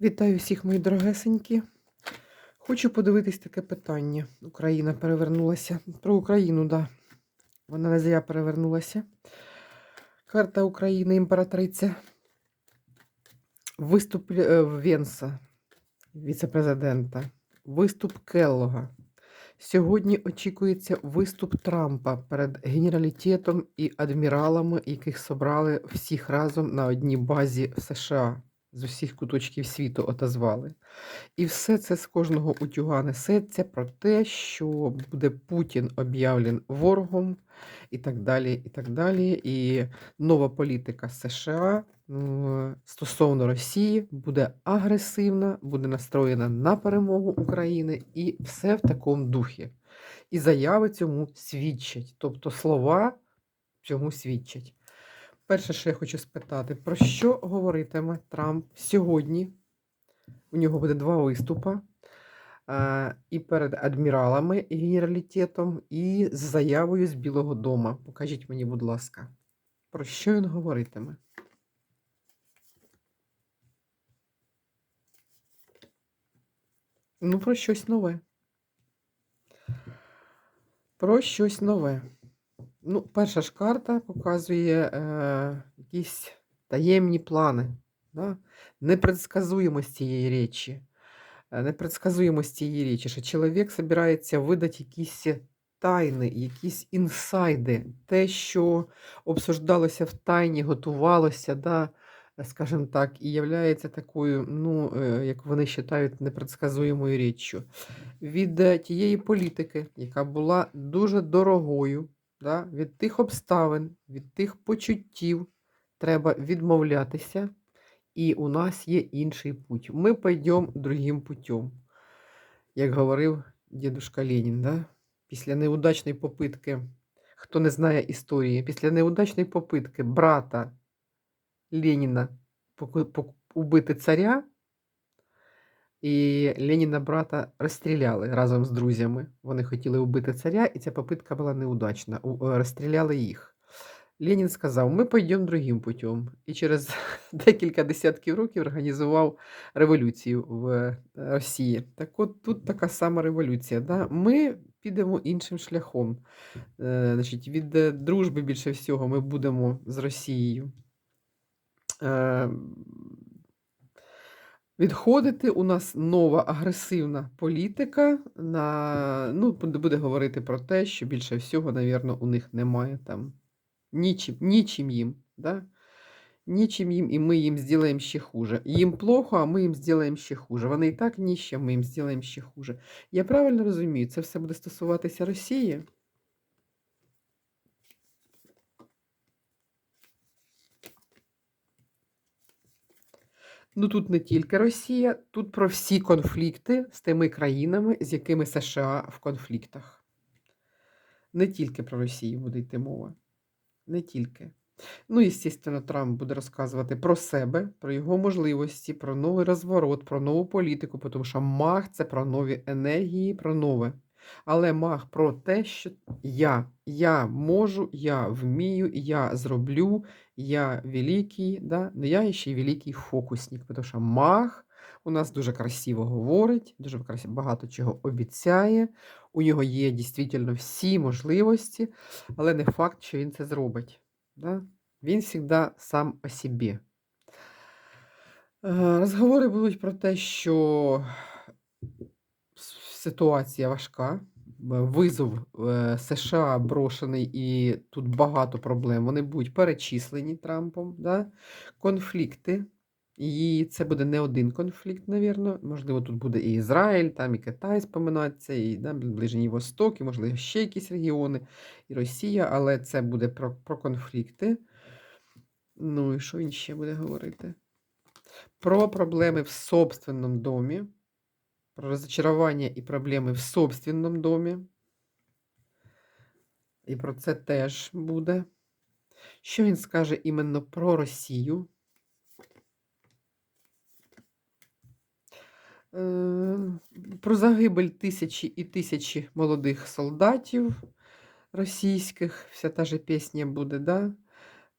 Вітаю всіх, мої дорогесенькі. Хочу подивитись таке питання. Україна перевернулася. Про Україну, так. Да. Вона не зря перевернулася. Карта України, імператриця. Виступ е, Венса, віце-президента. Виступ Келлога. Сьогодні очікується виступ Трампа перед генералітетом і адміралами, яких собрали всіх разом на одній базі в США з усіх куточків світу отозвали. І все це з кожного утюга несеться про те, що буде Путін об'явлен ворогом, і так далі. І так далі. І нова політика США стосовно Росії буде агресивна, буде настроєна на перемогу України, і все в такому духі. І заяви цьому свідчать, тобто слова цьому свідчать. Перше, що я хочу спитати, про що говоритиме Трамп сьогодні? У нього буде два виступи. І перед адміралами і генералітетом, і з заявою з Білого Дому. Покажіть мені, будь ласка, про що він говоритиме? Ну, про щось нове. Про щось нове. Ну, перша ж карта показує е, якісь таємні плани, да? непредсказуємость цієї речі. Е, непредсказуємость цієї речі, що чоловік збирається видати якісь тайни, якісь інсайди, те, що обсуждалося в тайні, готувалося, да? скажімо так, і являється такою, ну, е, як вони вважають, непредсказуємою річчю. Від е, тієї політики, яка була дуже дорогою да, від тих обставин, від тих почуттів треба відмовлятися, і у нас є інший путь. Ми пойдемо другим путем. Як говорив дідушка Ленін, да? після неудачної попитки, хто не знає історії, після неудачної попитки брата Леніна убити царя. І Леніна брата розстріляли разом з друзями. Вони хотіли вбити царя, і ця попитка була неудачна. Е, розстріляли їх. Ленін сказав: ми пойдемо другим путем. І через декілька десятків років організував революцію в е, Росії. Так от тут така сама революція. Да? Ми підемо іншим шляхом. Е, значить, Від дружби більше всього ми будемо з Росією. Відходити у нас нова агресивна політика. на, ну, Буде говорити про те, що більше всього, навірно, у них немає там нічим нічим їм. Да? Нічим їм, і ми їм зробимо ще хуже. Їм плохо, а ми їм зробимо ще хуже. Вони і так ніщо, ми їм зробимо ще хуже. Я правильно розумію, це все буде стосуватися Росії. Ну тут не тільки Росія, тут про всі конфлікти з тими країнами, з якими США в конфліктах. Не тільки про Росію буде йти мова. Не тільки. Ну, і, звісно, Трамп буде розказувати про себе, про його можливості, про новий розворот, про нову політику, тому що маг це про нові енергії, про нове. Але маг про те, що я, я можу, я вмію, я зроблю, я великий, да? но я ще й великий фокусник, тому що маг у нас дуже красиво говорить, дуже багато чого обіцяє. У нього є дійсно всі можливості, але не факт, що він це зробить. Да? Він завжди сам о собі. Е, розговори будуть про те, що ситуація важка. Визов е, США брошений, і тут багато проблем. Вони будуть перечислені Трампом. Да? Конфлікти. І це буде не один конфлікт, навірно. Можливо, тут буде і Ізраїль, там і Китай споминатися, і да, Ближній Восток, і, можливо, ще якісь регіони, і Росія, але це буде про, про конфлікти. Ну і що він ще буде говорити? Про проблеми в собственному домі про розчарування і проблеми в собственному домі. І про це теж буде. Що він скаже іменно про Росію? Е, про загибель тисячі і тисячі молодих солдатів російських. Вся та же пісня буде, да?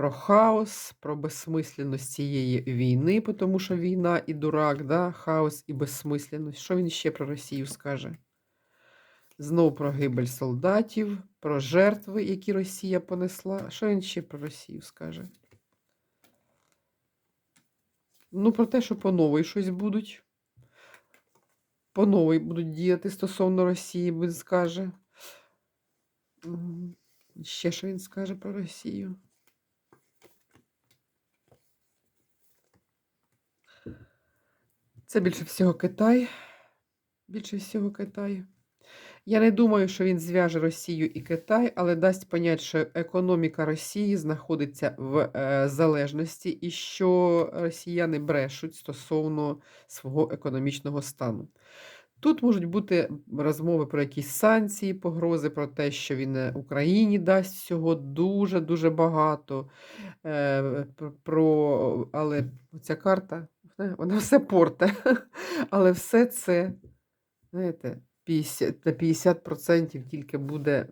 Про хаос, про безсмисленність цієї війни, тому що війна і дурак, да? хаос і безсмисленність. Що він ще про Росію скаже? Знов про гибель солдатів, про жертви, які Росія понесла. Що він ще про Росію скаже? Ну, про те, що по новій щось будуть. По новій будуть діяти стосовно Росії, він скаже. Ще що він скаже про Росію? Це більше всього Китай. Більше всього Китай. Я не думаю, що він зв'яже Росію і Китай, але дасть понять, що економіка Росії знаходиться в е, залежності і що росіяни брешуть стосовно свого економічного стану. Тут можуть бути розмови про якісь санкції, погрози, про те, що він е, Україні дасть всього дуже-дуже багато. Е, про, але ця карта, е, вона все порте. Але все це, знаєте, 50, на 50% тільки буде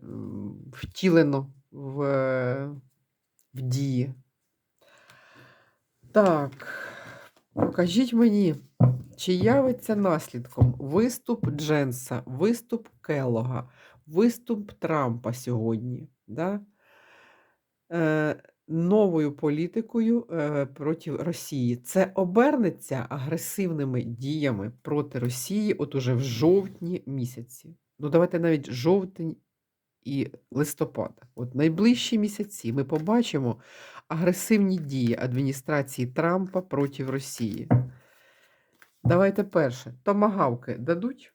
втілено в, е, в дії. Так, покажіть мені, чи явиться наслідком виступ Дженса, виступ Келлога, виступ Трампа сьогодні, да? е, новою політикою е, проти Росії. Це обернеться агресивними діями проти Росії от уже в жовтні місяці. Ну, давайте навіть жовтень і листопада. От найближчі місяці ми побачимо агресивні дії адміністрації Трампа проти Росії. Давайте перше. Томагавки дадуть?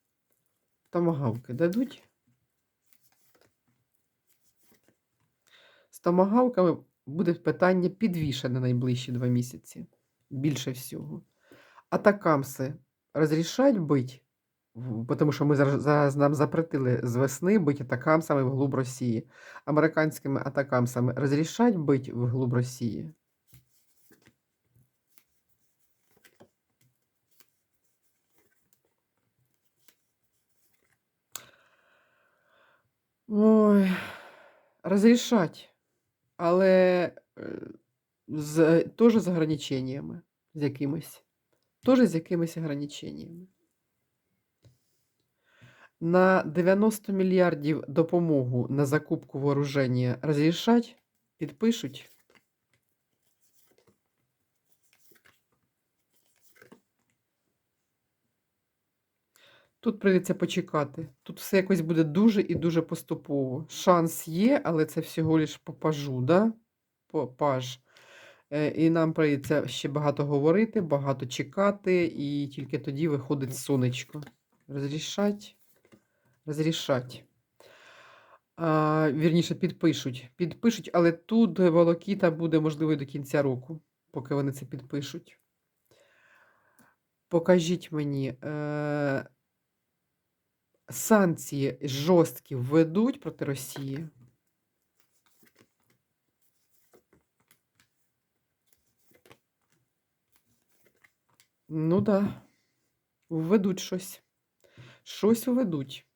Томагавки дадуть? З томагавками буде питання підвішене найближчі два місяці. Більше всього. Атакамси розрішать бить, тому що ми зараз, нам запретили з весни бити атакамсами вглуб Росії. Американськими атакамсами розрішать бить вглуб Росії. Ой, розрішать. Але е, з, теж з ограниченнями, з якимись. Теж з якимись ограниченнями. На 90 мільярдів допомогу на закупку вооруження розрішать, підпишуть. Тут прийдеться почекати. Тут все якось буде дуже і дуже поступово. Шанс є, але це всього лиш по пажу, да? По паж. Е, І нам прийдеться ще багато говорити, багато чекати, і тільки тоді виходить сонечко. Розрішать. Розрішать. А, вірніше, підпишуть. Підпишуть, але тут волокіта буде можливо до кінця року, поки вони це підпишуть. Покажіть мені. Е, санкції жорсткі введуть проти Росії. Ну да, введуть щось. Щось введуть.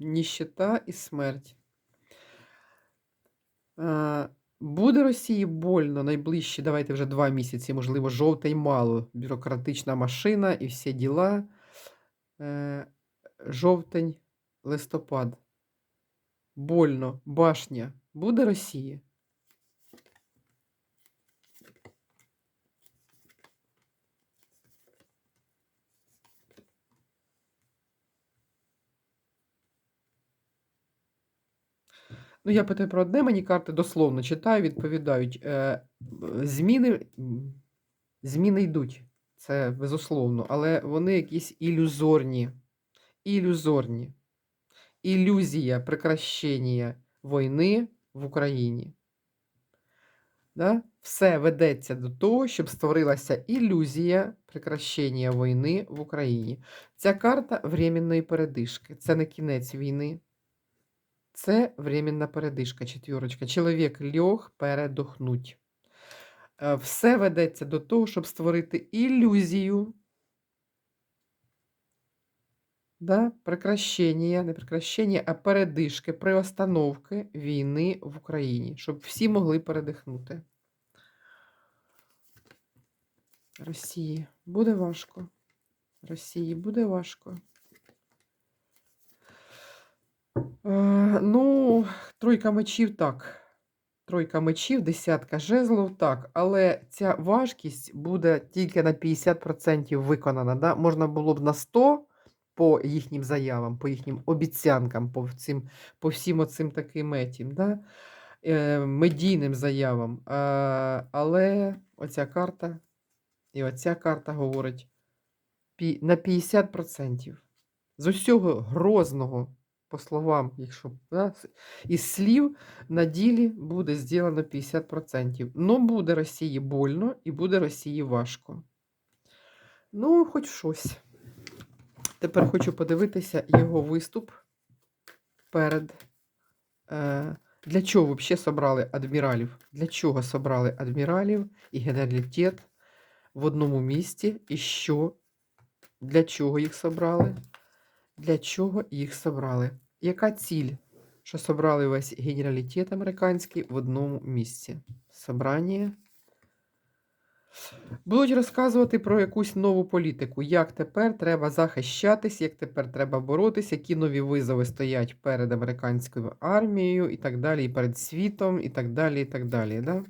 Ніщета і смерть. Буде Росії больно найближчі, давайте вже два місяці, можливо, жовтий мало. Бюрократична машина і всі діла. Е, жовтень, листопад. Больно, башня. Буде Росії? Ну, я питаю про одне, мені карти дословно читаю, відповідають. Е, зміни, зміни йдуть, це безусловно, але вони якісь ілюзорні. Ілюзорні. Ілюзія прекращення війни в Україні. Да? Все ведеться до того, щоб створилася ілюзія прекращення війни в Україні. Ця карта временної передишки. Це не кінець війни. Це временна передишка, четвірочка. Чоловік льох передохнуть. Е, Все ведеться до того, щоб створити ілюзію. Да? Прекращення, не прекращення, а передишки, приостановки війни в Україні, щоб всі могли передихнути. Росії буде важко. Росії буде важко. Е, ну, тройка мечів так. Тройка мечів, десятка жезлов, так. Але ця важкість буде тільки на 50% виконана. Да? Можна було б на 100 по їхнім заявам, по їхнім обіцянкам, по, цим, по всім оцим таким етім, да? е, медійним заявам. Е, але оця карта і оця карта говорить на 50%. З усього грозного, по словам, якщо да, із слів, на ділі буде зроблено 50%. Ну, буде Росії больно і буде Росії важко. Ну, хоч щось. Тепер хочу подивитися його виступ перед. Е, для чого взагалі собрали адміралів? Для чого собрали адміралів і генералітет в одному місті? І що? Для чого їх собрали? Для чого їх собрали? Яка ціль, що собрали весь генералітет американський в одному місці? Собрання. Будуть розказувати про якусь нову політику, як тепер треба захищатись, як тепер треба боротися, які нові визови стоять перед американською армією і так далі, і перед світом, і так далі, і так далі. Да?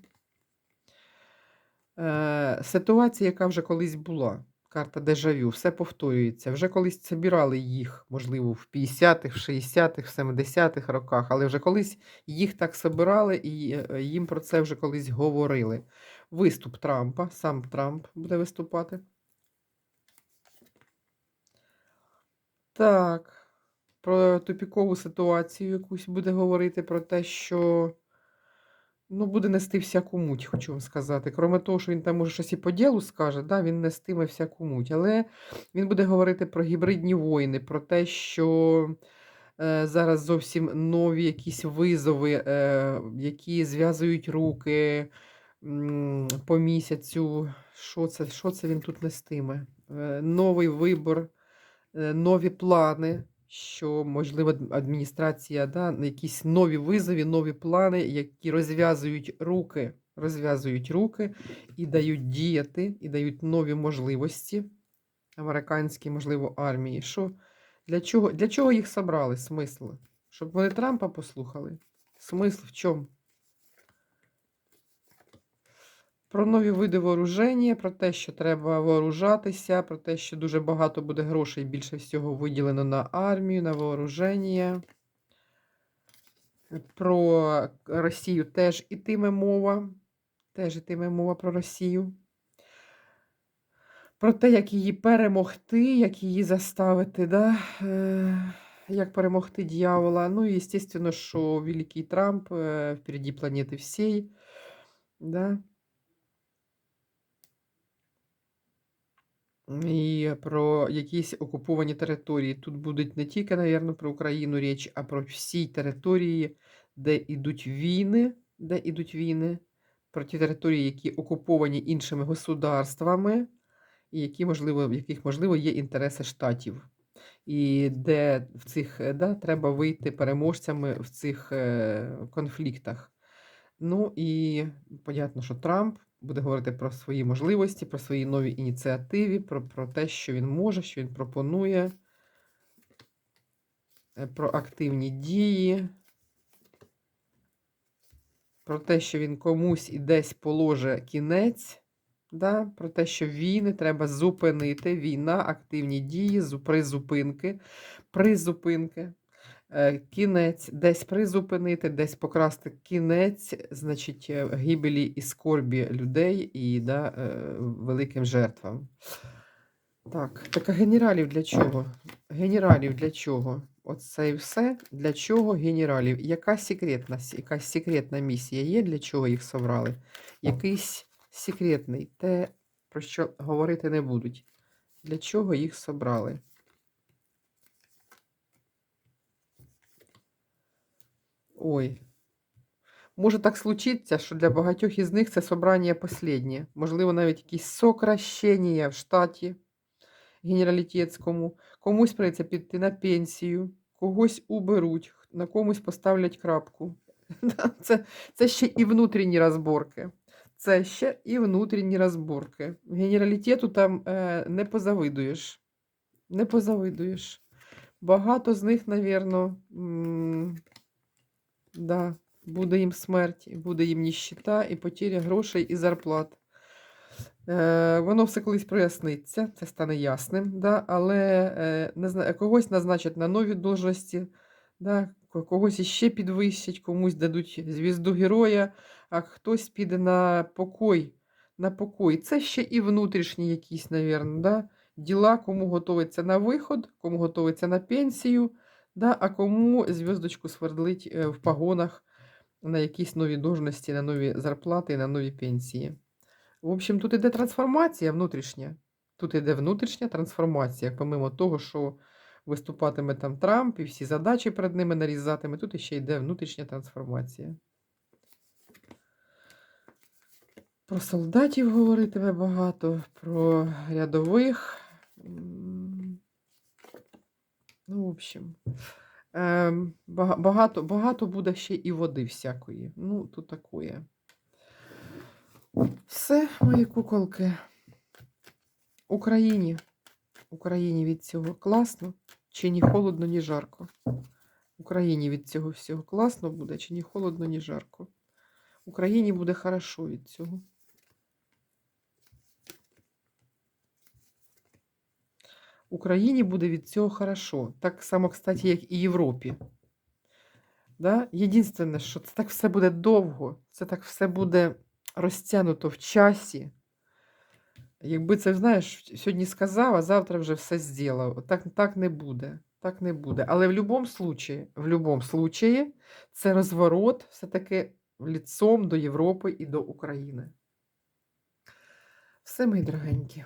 Е, ситуація, яка вже колись була, карта дежавю, все повторюється. Вже колись собирали їх, можливо, в 50-х, в 60-х, в 70-х роках, але вже колись їх так собирали і е, їм про це вже колись говорили. Виступ Трампа, сам Трамп буде виступати. Так, про тупікову ситуацію якусь буде говорити, про те, що ну, буде нести всяку муть, хочу вам сказати. Кроме того, що він там може щось і по ділу скаже, да, він нестиме всяку муть. Але він буде говорити про гібридні воїни, про те, що е, зараз зовсім нові якісь визови, е, які зв'язують руки по місяцю. Що це, що це він тут нестиме? Е, новий вибор, е, нові плани. Що, можливо, адміністрація, да, якісь нові визови, нові плани, які розв'язують руки, розв'язують руки і дають діяти, і дають нові можливості американській, можливо, армії. Що, для, чого, для чого їх собрали? Смисл? Щоб вони Трампа послухали? Смисл в чому? Про нові види вооруження, про те, що треба вооружатися, про те, що дуже багато буде грошей більше всього виділено на армію, на вооруження. Про Росію теж ітиме мова. Теж ітиме мова про Росію. Про те, як її перемогти, як її заставити, да? е, як перемогти дьявола. Ну і, звісно, що Великий Трамп е, впереді планети всій. Да? І про якісь окуповані території. Тут будуть не тільки, навірно, про Україну річ, а про всі території, де йдуть війни, де йдуть війни, про ті території, які окуповані іншими государствами, і які, можливо, в яких, можливо, є інтереси штатів. І де в цих е, да, треба вийти переможцями в цих е, конфліктах. Ну і понятно, що Трамп буде говорити про свої можливості, про свої нові ініціативи, про, про те, що він може, що він пропонує, е, про активні дії, про те, що він комусь і десь положе кінець. Да? Про те, що війни треба зупинити. Війна, активні дії, зу- призупинки, призупинки. Е, Кінець десь призупинити, десь покрасти кінець, значить, е, гибелі і скорбі людей і да, е, великим жертвам. Так, так а генералів для чого? Генералів для чого? Оце і все. Для чого генералів? Яка секретна, якась секретна місія є, для чого їх собрали? Якийсь секретний, те, про що говорити не будуть. Для чого їх собрали? Ой. Може так случиться, що для багатьох із них це собрання останнє. Можливо, навіть якісь сокращення в штаті генералітетському. Комусь прийдеться піти на пенсію, когось уберуть, на комусь поставлять крапку. Це, це ще і внутрішні розборки. Це ще і внутрішні розборки. Генералітету там е, не позавидуєш. Не позавидуєш. Багато з них, навірно, да, буде їм смерть, буде їм ніщита, і потеря грошей і зарплат. Е, воно все колись проясниться, це стане ясним, да, але е, когось назначать на нові должності, да, когось іще підвищать, комусь дадуть звізду героя, а хтось піде на покой. На покой. Це ще і внутрішні якісь, навірно, да, діла, кому готується на виход, кому готується на пенсію, да, а кому зв'язочку свердлить е, в погонах на якісь нові должності, на нові зарплати, на нові пенсії. В общем, тут іде трансформація внутрішня. Тут іде внутрішня трансформація, помимо того, що виступатиме там Трамп і всі задачі перед ними нарізатиме, тут іще йде внутрішня трансформація. Про солдатів говоритиме багато, про рядових. Ну, в общем, ем, багато, багато буде ще і води всякої. Ну, тут такое. Все, мої куколки. Україні. Україні від цього класно, чи ні холодно, ні жарко. Україні від цього всього класно буде, чи ні холодно, ні жарко. Україні буде хорошо від цього. Україні буде від цього хорошо. Так само, кстати, як і Європі. Да? Єдине, що це так все буде довго, це так все буде розтягнуто в часі. Якби це, знаєш, сьогодні сказав, а завтра вже все зробив. Так, так не буде. Так не буде. Але в будь-якому случаї, в будь-якому случаї, це розворот все-таки лицом до Європи і до України. Все, мої дорогенькі.